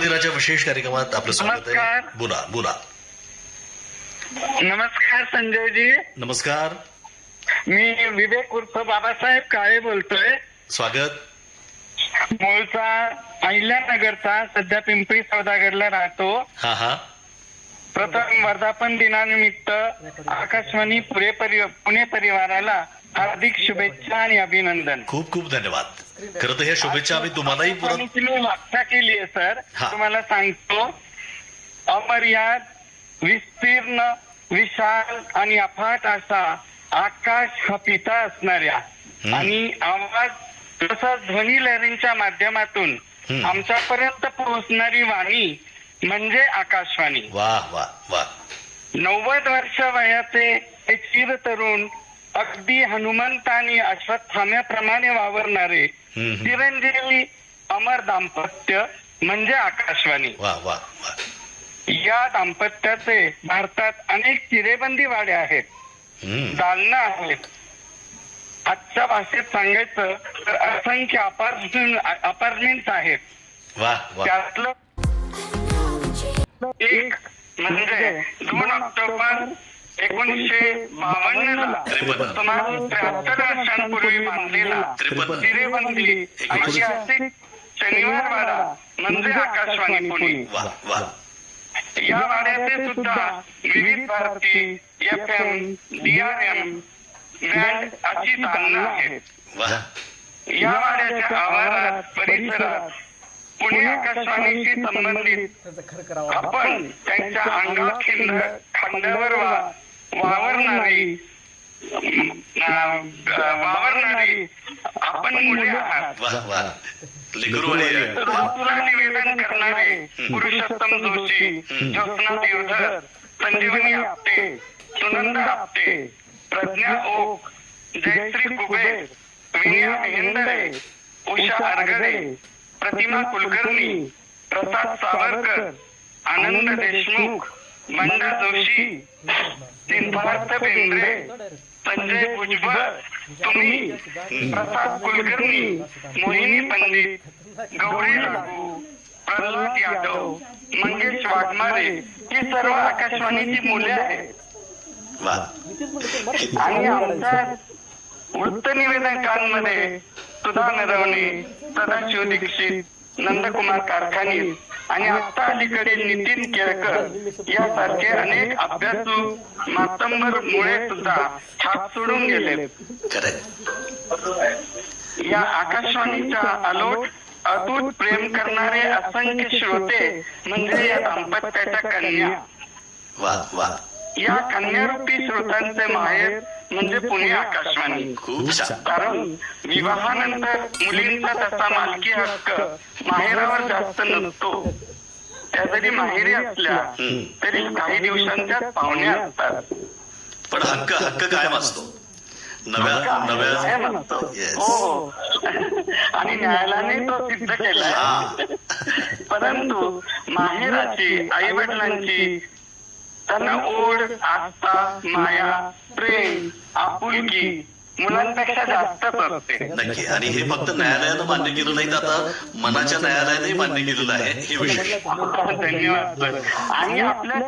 दिनाच्या विशेष कार्यक्रमात आपलं स्वागत आहे. नमस्कार. बोला बोला. नमस्कार संजयजी. नमस्कार. मी विवेक उर्फ बाबासाहेब काळे बोलतोय. स्वागत. मूळचा अहिल्यानगरचा सध्या पिंपरी सौदागरला राहतो. हा हा. प्रथम वर्धापन दिनानिमित्त आकाशवाणी पुणे परिवाराला हार्दिक शुभेच्छा आणि अभिनंदन. खूप खूप धन्यवाद. खरं तर ह्या शुभेच्छा आम्ही तुम्हालाही परत मी व्याख्या केली आहे सर हा. तुम्हाला सांगतो अमर्याद विस्तीर्ण विशाल आणि अफाट असा आकाश हा पिता असणाऱ्या हम्म. आणि आवाज तसंच ध्वनी लहरींच्या माध्यमातून हम्म. आमच्यापर्यंत पोहोचणारी वाणी म्हणजे आकाशवाणी वा वा वा नव्वद वर्ष वयाचे हे चिर तरुण अगदी हनुमंत आणि अश्वत्थाम्याप्रमाणे वावरणारे. चिरंजीवी अमर दाम्पत्य म्हणजे आकाशवाणी. वा वा या दाम्पत्याचे भारतात अनेक चिरेबंदी वाड्या आहेत. दालनं आहेत. आजच्या भाषेत सांगायचं तर असंख्य अपार्टमेंट अपार्टमेंट्स आहेत. त्यातलं एक म्हणजे दोन ऑक्टोबर एकोणीसशे बावन्न ला. सुमारे त्र्याहत्तर वर्षांपूर्वी बांधलेला. चिरेबंदी ऐतिहासिक शनिवार वाडा. म्हणजे आकाशवाणी पुणे. या वाड्याचे सुद्धा Vividh Bharati F M DRM band अशी दालनं आहेत. या वाड्याच्या आवारात परिसरात पुणे आकाशवाणीशी संबंधित आपण त्यांच्या अंगाखिंड खांद्यावर वा- वावरणारी. वावरणारी. आपण मुले आहात. तुला निवेदन करणारे पुरुषोत्तम जोशी ज्योत्ना देवधर संजीवनी आपटे सुनंद आपटे प्रज्ञा ओक जयश्री कुबेर विनया मेहेंदरे उषा अरगडे प्रतिमा कुलकर्णी प्रसाद सावरकर. आनंद देशमुख. मंडा जोशी सिद्धार्थ बेंद्रे संजय भुजबळ तुम्ही प्रसाद कुलकर्णी मोहिनी पंडित गौरी लागू प्रल्हाद यादव मंगेश वाघमारे ही सर्व आकाशवाणीची मुले आहेत. आणि आमच्या वृत्त निवेदकांमध्ये सुधा नरवणे सदाशिव दीक्षित नंदकुमार कारखानी आणि आता अलीकडे नितीन केळकर यासारखे अनेक अभ्यासू मातंबर मुळे सुद्धा छाप सोडून गेले. या आकाशवाणीच्या अलोट अतूट प्रेम करणारे असंख्य श्रोते म्हणजे या दाम्पत्याच्या कन्या. वा वा. या कन्यारूपी श्रोतांचे माहेर म्हणजे पुणे आकाशवाणी. कारण विवाहानंतर मुलींचा तसा मालकी हक्क माहेरावर जास्त नसतो त्या जरी माहेरी असल्या. तरी काही दिवसांच्या पाहुण्या असतात पण हक्क हक्क कायम असतो नव्या नव्या. हो आणि न्यायालयाने तो सिद्ध केलाय. परंतु माहेराची आई वडिलांची त्यांना ओढ आस्था माया प्रेम आपुलकी मुलांपेक्षा जास्तच असते नक्की. आणि हे फक्त न्यायालयानं मान्य केलं नाही तर आता मनाच्या न्यायालयाने मान्य केलेलं आहे हे विशेष धन्यवाद. सर आणि आपल्या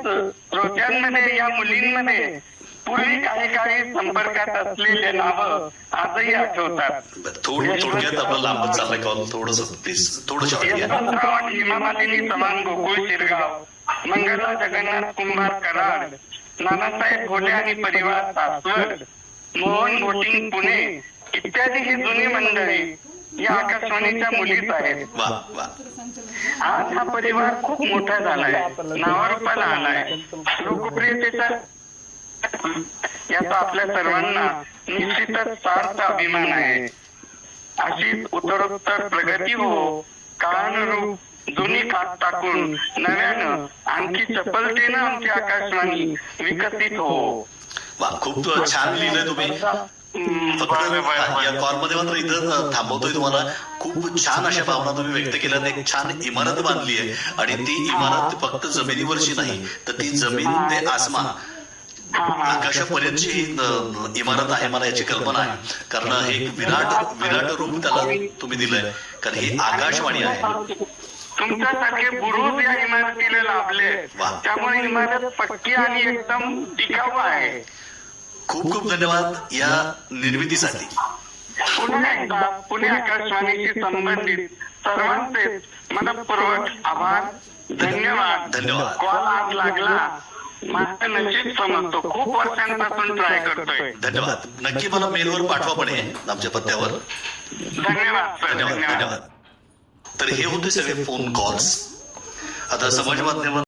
श्रोत्यांमध्ये या मुलींमध्ये पूर्वी काही काही संपर्कात असलेले नाव आजही आठवतात. थोडं थोडक्यात आपलं लांबच चाललंय कॉल थोडस प्लीज थोडं शॉर्ट घ्या यशवंतराव आणि हेमामालिनी चव्हाण गोकुळ शिरगाव. मंगला जगन्नाथ कुंभार कराड. नानासाहेब घोले आणि परिवार सासवड. मोहन बोटिंग पुणे इत्यादी ही जुनी मंडळी. या आकाशवाणीच्या मुलीच आहेत. वा वा. आज हा परिवार खूप मोठा झालाय. नावारूपाला आलाय. लोकप्रियतेचा याचा आपल्या सर्वांना निश्चितच सार्थ अभिमान आहे. अशीच उत्तरोत्तर प्रगती हो काळानुरूप जुनी कात टाकून नव्यानं आणखी चपलतेनं आमची आकाशवाणी विकसित हो. वा खूप छान लिहिलंय तुम्ही. या बरं. कॉलमध्ये मात्र इथं थांबवतोय तुम्हाला. खूप छान अशा भावना तुम्ही व्यक्त केल्या एक छान इमारत बांधली आहे. आणि ती इमारत फक्त जमिनीवरची नाही तर ती जमीन ते आसमान. आकाशापर्यंतची ही, इमारत आहे मला याची कल्पना आहे. कारण हे एक विराट विराट रूप त्याला तुम्ही दिलंय. कारण ही आकाशवाणी आहे. तुमच्यासारखे बुरुज या इमारतीला लाभले. त्यामुळे इमारत पक्की आणि एकदम टिकाऊ आहे. खूप खूप धन्यवाद या निर्मितीसाठी. पुन्हा एकदा पुणे आकाशवाणीशी संबंधित सर्वांचे मनपूर्वक आभार. धन्यवाद. धन्यवाद. कॉल आज लागला. माझं नशीब समजतो. खूप वर्षांपासून ट्राय करतोय. धन्यवाद. नक्की मला मेलवर पाठवा पण आमच्या पत्त्यावर. धन्यवाद धन्यवाद. धन्यवाद. तर हे होते सगळे फोन कॉल्स आता समाज माध्यमात